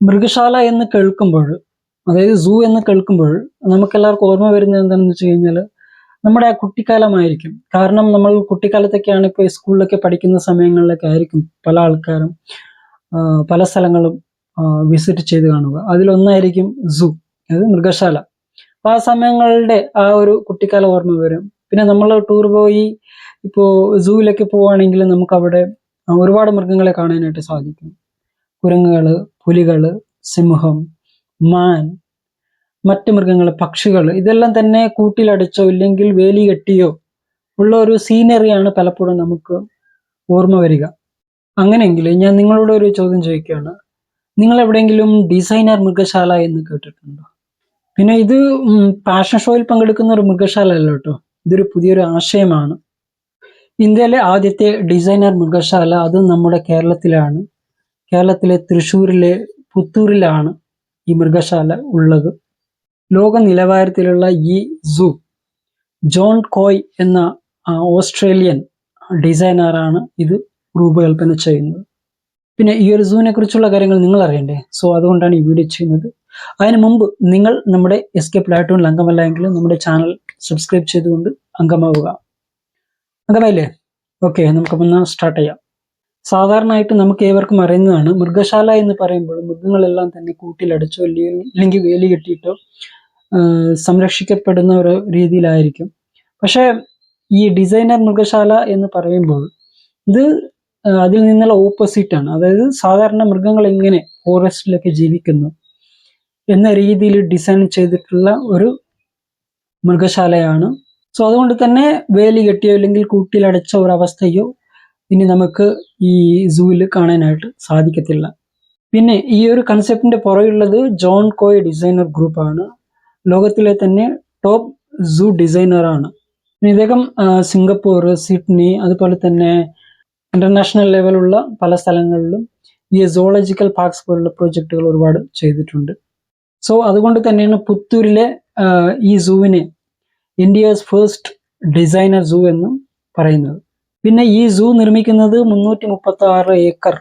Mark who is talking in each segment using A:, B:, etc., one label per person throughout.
A: മൃഗശാല എന്ന് കേൾക്കുമ്പോൾ അതായത് സൂ എന്ന് കേൾക്കുമ്പോൾ നമുക്കെല്ലാവർക്കും ഓർമ്മ വരുന്നത് എന്താണെന്ന് വെച്ച് കഴിഞ്ഞാൽ നമ്മുടെ ആ കുട്ടിക്കാലമായിരിക്കും. കാരണം നമ്മൾ കുട്ടിക്കാലത്തൊക്കെയാണ് ഇപ്പോൾ സ്കൂളിലൊക്കെ പഠിക്കുന്ന സമയങ്ങളിലൊക്കെ ആയിരിക്കും പല ആൾക്കാരും പല സ്ഥലങ്ങളും വിസിറ്റ് ചെയ്ത് കാണുക. അതിലൊന്നായിരിക്കും സൂ അതായത് മൃഗശാല. അപ്പോൾ ആ സമയങ്ങളുടെ ആ ഒരു കുട്ടിക്കാല ഓർമ്മ വരും. പിന്നെ നമ്മൾ ടൂർ പോയി ഇപ്പോൾ സൂവിലൊക്കെ പോവുകയാണെങ്കിൽ നമുക്ക് അവിടെ ഒരുപാട് മൃഗങ്ങളെ കാണാനായിട്ട് സാധിക്കും. കുരങ്ങുകൾ പുലികൾ സിംഹം മാൻ മറ്റ് മൃഗങ്ങൾ പക്ഷികൾ ഇതെല്ലാം തന്നെ കൂട്ടിലടച്ചോ ഇല്ലെങ്കിൽ വേലി കെട്ടിയോ ഉള്ള ഒരു സീനറിയാണ് പലപ്പോഴും നമുക്ക് ഓർമ്മ വരിക. അങ്ങനെയെങ്കിൽ ഞാൻ നിങ്ങളോട് ഒരു ചോദ്യം ചോദിക്കുകയാണ്. നിങ്ങൾ എവിടെയെങ്കിലും ഡിസൈനർ മൃഗശാല എന്ന് കേട്ടിട്ടുണ്ടോ? പിന്നെ ഇത് ഫാഷൻ ഷോയിൽ പങ്കെടുക്കുന്ന ഒരു മൃഗശാല അല്ല കേട്ടോ. ഇതൊരു പുതിയൊരു ആശയമാണ്. ഇന്ത്യയിലെ ആദ്യത്തെ ഡിസൈനർ മൃഗശാല അത് നമ്മുടെ കേരളത്തിലാണ്. കേരളത്തിലെ തൃശ്ശൂരിലെ പുത്തൂരിലാണ് ഈ മൃഗശാല ഉള്ളത്. ലോക നിലവാരത്തിലുള്ള ഈ സൂ ജോൺ കോയ് എന്ന ഓസ്ട്രേലിയൻ ഡിസൈനറാണ് ഇത് രൂപകൽപ്പന ചെയ്യുന്നത്. പിന്നെ ഈ ഒരു സൂവിനെ കുറിച്ചുള്ള കാര്യങ്ങൾ നിങ്ങൾ അറിയണ്ടേ? സോ അതുകൊണ്ടാണ് ഈ വീഡിയോ ചെയ്യുന്നത്. അതിന് മുമ്പ് നിങ്ങൾ നമ്മുടെ എസ് കെ പ്ലാറ്റൂണിൽ അംഗമല്ല എങ്കിൽ നമ്മുടെ ചാനൽ സബ്സ്ക്രൈബ് ചെയ്തുകൊണ്ട് അംഗമാവുക. അംഗമായില്ലേ? ഓക്കെ നമുക്കപ്പോൾ സ്റ്റാർട്ട് ചെയ്യാം. സാധാരണയായിട്ട് നമുക്ക് ഏവർക്കും അറിയുന്നതാണ്. മൃഗശാല എന്ന് പറയുമ്പോൾ മൃഗങ്ങളെല്ലാം തന്നെ കൂട്ടിലടച്ചോ അല്ലെങ്കിൽ വേലി കെട്ടിയിട്ടോ സംരക്ഷിക്കപ്പെടുന്ന ഒരു രീതിയിലായിരിക്കും. പക്ഷേ ഈ ഡിസൈനർ മൃഗശാല എന്ന് പറയുമ്പോൾ ഇത് അതിൽ നിന്നുള്ള ഓപ്പോസിറ്റാണ് അതായത് സാധാരണ മൃഗങ്ങൾ എങ്ങനെ ഫോറസ്റ്റിലൊക്കെ ജീവിക്കുന്നു എന്ന രീതിയിൽ ഡിസൈൻ ചെയ്തിട്ടുള്ള ഒരു മൃഗശാലയാണ്. സോ അതുകൊണ്ട് തന്നെ വേലി കെട്ടിയോ അല്ലെങ്കിൽ കൂട്ടിലടച്ച ഒരു അവസ്ഥയോ ഇനി നമുക്ക് ഈ സൂവിൽ കാണാനായിട്ട് സാധിക്കത്തില്ല. പിന്നെ ഈ ഒരു കൺസെപ്റ്റിന്റെ പുറകുള്ളത് ജോൺ കോയ് ഡിസൈനർ ഗ്രൂപ്പാണ്. ലോകത്തിലെ തന്നെ ടോപ്പ് സൂ ഡിസൈനറാണ് ഇദ്ദേഹം സിംഗപ്പൂർ സിഡ്നി അതുപോലെ തന്നെ ഇന്റർനാഷണൽ ലെവലുള്ള പല സ്ഥലങ്ങളിലും ഈ സോളജിക്കൽ പാർക്സ് പോലുള്ള പ്രോജക്റ്റുകൾ ഒരുപാട് ചെയ്തിട്ടുണ്ട്. സോ അതുകൊണ്ട് തന്നെയാണ് പുത്തൂരിലെ ഈ സൂവിനെ ഇന്ത്യസ് ഫസ്റ്റ് ഡിസൈനർ സൂ എന്നും പറയുന്നത്. പിന്നെ ഈ സൂ നിർമ്മിക്കുന്നത് മുന്നൂറ്റി മുപ്പത്തി ആറ് ഏക്കർ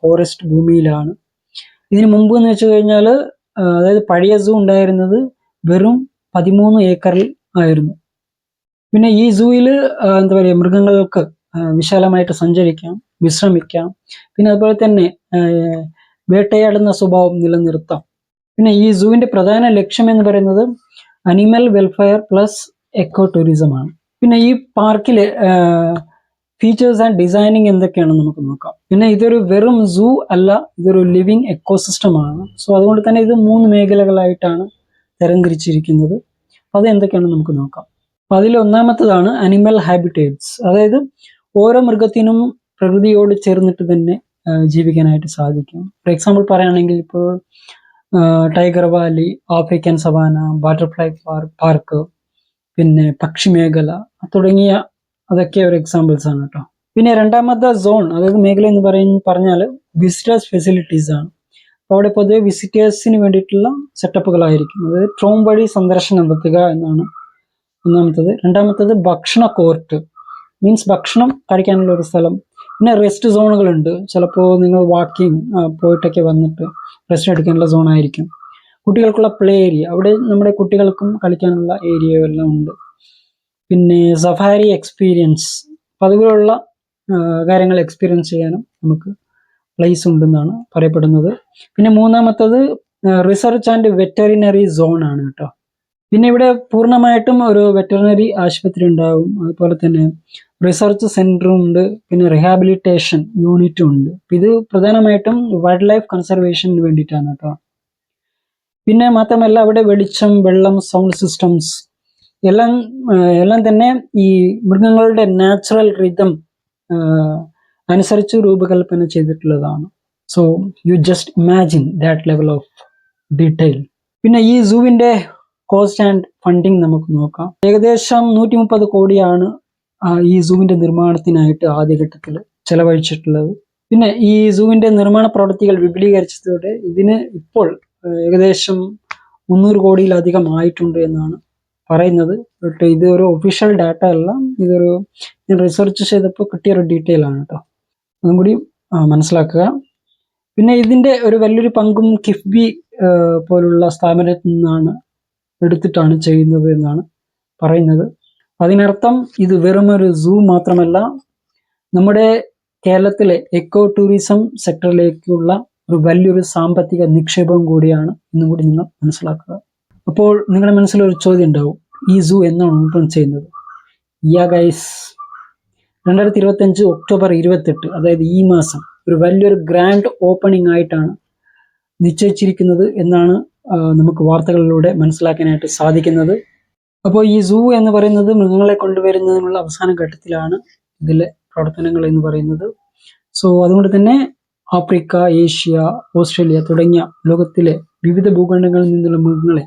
A: ഫോറസ്റ്റ് ഭൂമിയിലാണ്. ഇതിന് മുമ്പ് എന്ന് വെച്ച് കഴിഞ്ഞാൽ അതായത് പഴയ സൂ ഉണ്ടായിരുന്നത് വെറും പതിമൂന്ന് ഏക്കറിൽ ആയിരുന്നു. പിന്നെ ഈ സൂയിൽ എന്താ പറയുക മൃഗങ്ങൾക്ക് വിശാലമായിട്ട് സഞ്ചരിക്കാം വിശ്രമിക്കാം. പിന്നെ അതുപോലെ തന്നെ വേട്ടയാടുന്ന സ്വഭാവം നിലനിർത്താം. പിന്നെ ഈ സൂവിന്റെ പ്രധാന ലക്ഷ്യം എന്ന് പറയുന്നത് അനിമൽ വെൽഫെയർ പ്ലസ് എക്കോ ടൂറിസമാണ് പിന്നെ ഈ പാർക്കിലെ ഫീച്ചേഴ്സ് ആൻഡ് ഡിസൈനിങ് എന്തൊക്കെയാണെന്ന് നമുക്ക് നോക്കാം. പിന്നെ ഇതൊരു വെറും സൂ അല്ല ഇതൊരു ലിവിങ് എക്കോസിസ്റ്റം ആണ്. സോ അതുകൊണ്ട് തന്നെ ഇത് മൂന്ന് മേഖലകളായിട്ടാണ് തരംതിരിച്ചിരിക്കുന്നത്. അത് എന്തൊക്കെയാണെന്ന് നമുക്ക് നോക്കാം. അതിൽ ഒന്നാമത്തതാണ് അനിമൽ ഹാബിറ്റേറ്റ്സ് അതായത് ഓരോ മൃഗത്തിനും പ്രകൃതിയോട് ചേർന്നിട്ട് തന്നെ ജീവിക്കാനായിട്ട് സാധിക്കും. ഫോർ എക്സാമ്പിൾ പറയുകയാണെങ്കിൽ ഇപ്പോൾ tiger valley African savanna butterfly park പിന്നെ പക്ഷി മേഖല തുടങ്ങിയ അതൊക്കെ ഒരു എക്സാമ്പിൾസ് ആണ് കേട്ടോ പിന്നെ രണ്ടാമത്തെ സോൺ അതായത് മേഖല എന്ന് പറയുന്ന പറഞ്ഞാൽ വിസിറ്റേഴ്സ് ഫെസിലിറ്റീസ് ആണ്. അപ്പോൾ അവിടെ പൊതുവെ വിസിറ്റേഴ്സിന് വേണ്ടിയിട്ടുള്ള സെറ്റപ്പുകളായിരിക്കും അതായത് ട്രോം വഴി സന്ദർശനം നടത്തുക എന്നാണ് ഒന്നാമത്തത്. രണ്ടാമത്തത് ഭക്ഷണ കോർട്ട് മീൻസ് ഭക്ഷണം കഴിക്കാനുള്ള ഒരു സ്ഥലം. പിന്നെ റെസ്റ്റ് സോണുകളുണ്ട് ചിലപ്പോൾ നിങ്ങൾ വാക്കിംഗ് പോയിട്ടൊക്കെ വന്നിട്ട് റെസ്റ്റ് എടുക്കാനുള്ള സോണായിരിക്കും കുട്ടികൾക്കുള്ള പ്ലേ ഏരിയ അവിടെ നമ്മുടെ കുട്ടികൾക്കും കളിക്കാനുള്ള ഏരിയ എല്ലാം ഉണ്ട്. പിന്നെ സഫാരി എക്സ്പീരിയൻസ് പതിവുള്ള കാര്യങ്ങൾ എക്സ്പീരിയൻസ് ചെയ്യാനും നമുക്ക് പ്ലേസ് ഉണ്ടെന്നാണ് പറയപ്പെടുന്നത്. പിന്നെ മൂന്നാമത്തത് റിസർച്ച് ആൻഡ് വെറ്ററിനറി സോൺ ആണ് കേട്ടോ. പിന്നെ ഇവിടെ പൂർണമായിട്ടും ഒരു വെറ്ററിനറി ആശുപത്രി ഉണ്ടാകും അതുപോലെ തന്നെ റിസർച്ച് സെന്ററും ഉണ്ട് പിന്നെ റിഹാബിലിറ്റേഷൻ യൂണിറ്റും ഉണ്ട്. ഇത് പ്രധാനമായിട്ടും വൈൽഡ് ലൈഫ് കൺസർവേഷന് വേണ്ടിയിട്ടാണ് കേട്ടോ. പിന്നെ മാത്രമല്ല അവിടെ വെളിച്ചം വെള്ളം സൗണ്ട് സിസ്റ്റംസ് എല്ലാം എല്ലാം തന്നെ ഈ മൃഗങ്ങളുടെ നാച്ചുറൽ റിതം അനുസരിച്ച് രൂപകൽപ്പന ചെയ്തിട്ടുള്ളതാണ്. So you just imagine that level of detail പിന്നെ ഈ സൂവിന്റെ കോസ്റ്റ് ആൻഡ് ഫണ്ടിങ് നമുക്ക് നോക്കാം. ഏകദേശം നൂറ്റി മുപ്പത് കോടിയാണ് ഈ സൂവിന്റെ നിർമ്മാണത്തിനായിട്ട് ആദ്യഘട്ടത്തിൽ ചെലവഴിച്ചിട്ടുള്ളത്. പിന്നെ ഈ സൂവിന്റെ നിർമ്മാണ പ്രവൃത്തികൾ വിപുലീകരിച്ചതോടെ ഇതിന് ഇപ്പോൾ ഏകദേശം മുന്നൂറ് കോടിയിലധികം ആയിട്ടുണ്ട് എന്നാണ് പറയുന്നത്. ബട്ട് ഇത് ഒരു ഒഫീഷ്യൽ ഡാറ്റ അല്ല. ഇതൊരു ഞാൻ റിസർച്ച് ചെയ്തപ്പോൾ കിട്ടിയ ഒരു ഡീറ്റെയിൽ ആണ് കേട്ടോ അതും കൂടി മനസ്സിലാക്കുക. പിന്നെ ഇതിന്റെ ഒരു വലിയൊരു പങ്കും കിഫ്ബി പോലുള്ള സ്ഥാപനത്തിൽ നിന്നാണ് എടുത്തിട്ടാണ് ചെയ്യുന്നത് എന്നാണ് പറയുന്നത്. അതിനർത്ഥം ഇത് വെറും ഒരു സൂ മാത്രമല്ല നമ്മുടെ കേരളത്തിലെ എക്കോ ടൂറിസം സെക്ടറിലേക്കുള്ള ഒരു വലിയൊരു സാമ്പത്തിക നിക്ഷേപം കൂടിയാണ് എന്നും കൂടി നിങ്ങൾ മനസ്സിലാക്കുക. അപ്പോൾ നിങ്ങളുടെ മനസ്സിലൊരു ചോദ്യം ഉണ്ടാവും ഈ സൂ എന്നാണ് ഓപ്പൺ ചെയ്യുന്നത്? യാ ഗൈസ് രണ്ടായിരത്തി ഇരുപത്തഞ്ച് ഒക്ടോബർ ഇരുപത്തെട്ട് അതായത് ഈ മാസം ഒരു വലിയൊരു ഗ്രാൻഡ് ഓപ്പണിംഗ് ആയിട്ടാണ് നിശ്ചയിച്ചിരിക്കുന്നത് എന്നാണ് നമുക്ക് വാർത്തകളിലൂടെ മനസ്സിലാക്കാനായിട്ട് സാധിക്കുന്നത്. അപ്പോൾ ഈ സൂ എന്ന് പറയുന്നത് മൃഗങ്ങളെ കൊണ്ടുവരുന്നതിനുള്ള അവസാന ഘട്ടത്തിലാണ് ഇതിലെ പ്രവർത്തനങ്ങൾ എന്ന് പറയുന്നത്. സോ അതുകൊണ്ട് തന്നെ ആഫ്രിക്ക ഏഷ്യ ഓസ്ട്രേലിയ തുടങ്ങിയ ലോകത്തിലെ വിവിധ ഭൂഖണ്ഡങ്ങളിൽ നിന്നുള്ള മൃഗങ്ങളെ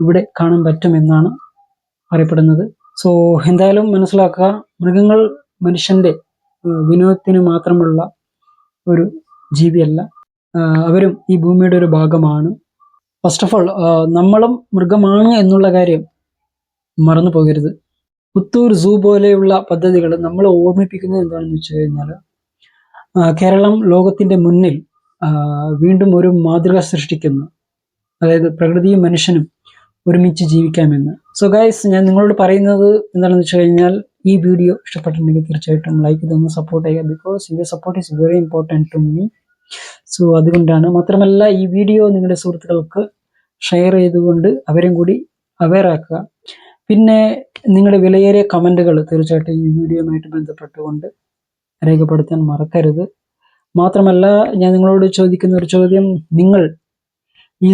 A: ഇവിടെ കാണാൻ പറ്റുമെന്നാണ് അറിയപ്പെടുന്നത്. സോ എന്തായാലും മനസ്സിലാക്കുക മൃഗങ്ങൾ മനുഷ്യന്റെ ഏഹ്, വിനോദത്തിന് മാത്രമുള്ള ഒരു ജീവിയല്ല. അവരും ഈ ഭൂമിയുടെ ഒരു ഭാഗമാണ്. ഫസ്റ്റ് ഓഫ് ഓൾ നമ്മളും മൃഗമാണ് എന്നുള്ള കാര്യം മറന്നു പോകരുത് പുത്തൂർ സൂ പോലെയുള്ള പദ്ധതികൾ നമ്മളെ ഓർമ്മിപ്പിക്കുന്നത് എന്താണെന്ന് വെച്ച് കഴിഞ്ഞാൽ കേരളം ലോകത്തിന്റെ മുന്നിൽ വീണ്ടും ഒരു മാതൃക സൃഷ്ടിക്കുന്നു. അതായത് പ്രകൃതിയും മനുഷ്യനും ഒരുമിച്ച് ജീവിക്കാമെന്ന്. സോ ഗൈസ് ഞാൻ നിങ്ങളോട് പറയുന്നത് എന്താണെന്ന് വെച്ച് കഴിഞ്ഞാൽ ഈ വീഡിയോ ഇഷ്ടപ്പെട്ടിട്ടുണ്ടെങ്കിൽ തീർച്ചയായിട്ടും ലൈക്ക് ചെയ്തൊന്ന് സപ്പോർട്ട് ചെയ്യുക. Because your support is very important to me so അതുകൊണ്ടാണ് മാത്രമല്ല ഈ വീഡിയോ നിങ്ങളുടെ സുഹൃത്തുക്കൾക്ക് ഷെയർ ചെയ്തുകൊണ്ട് അവരെയും കൂടി അവെയറാക്കുക പിന്നെ നിങ്ങളുടെ വിലയേറിയ കമന്റുകൾ തീർച്ചയായിട്ടും ഈ വീഡിയോയുമായിട്ട് ബന്ധപ്പെട്ടുകൊണ്ട് രേഖപ്പെടുത്താൻ മറക്കരുത്. മാത്രമല്ല ഞാൻ നിങ്ങളോട് ചോദിക്കുന്ന ഒരു ചോദ്യം നിങ്ങൾ ഈ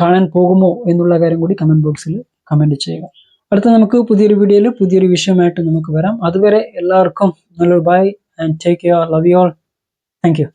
A: കാണാൻ പോകുമോ എന്നുള്ള കാര്യം കൂടി കമന്റ് ബോക്സിൽ കമന്റ് ചെയ്യുക. അടുത്ത നമുക്ക് പുതിയൊരു വീഡിയോയിൽ പുതിയൊരു വിഷയമായിട്ട് നമുക്ക് വരാം. അതുവരെ എല്ലാവർക്കും നല്ലൊരു bye and take care love you all thank you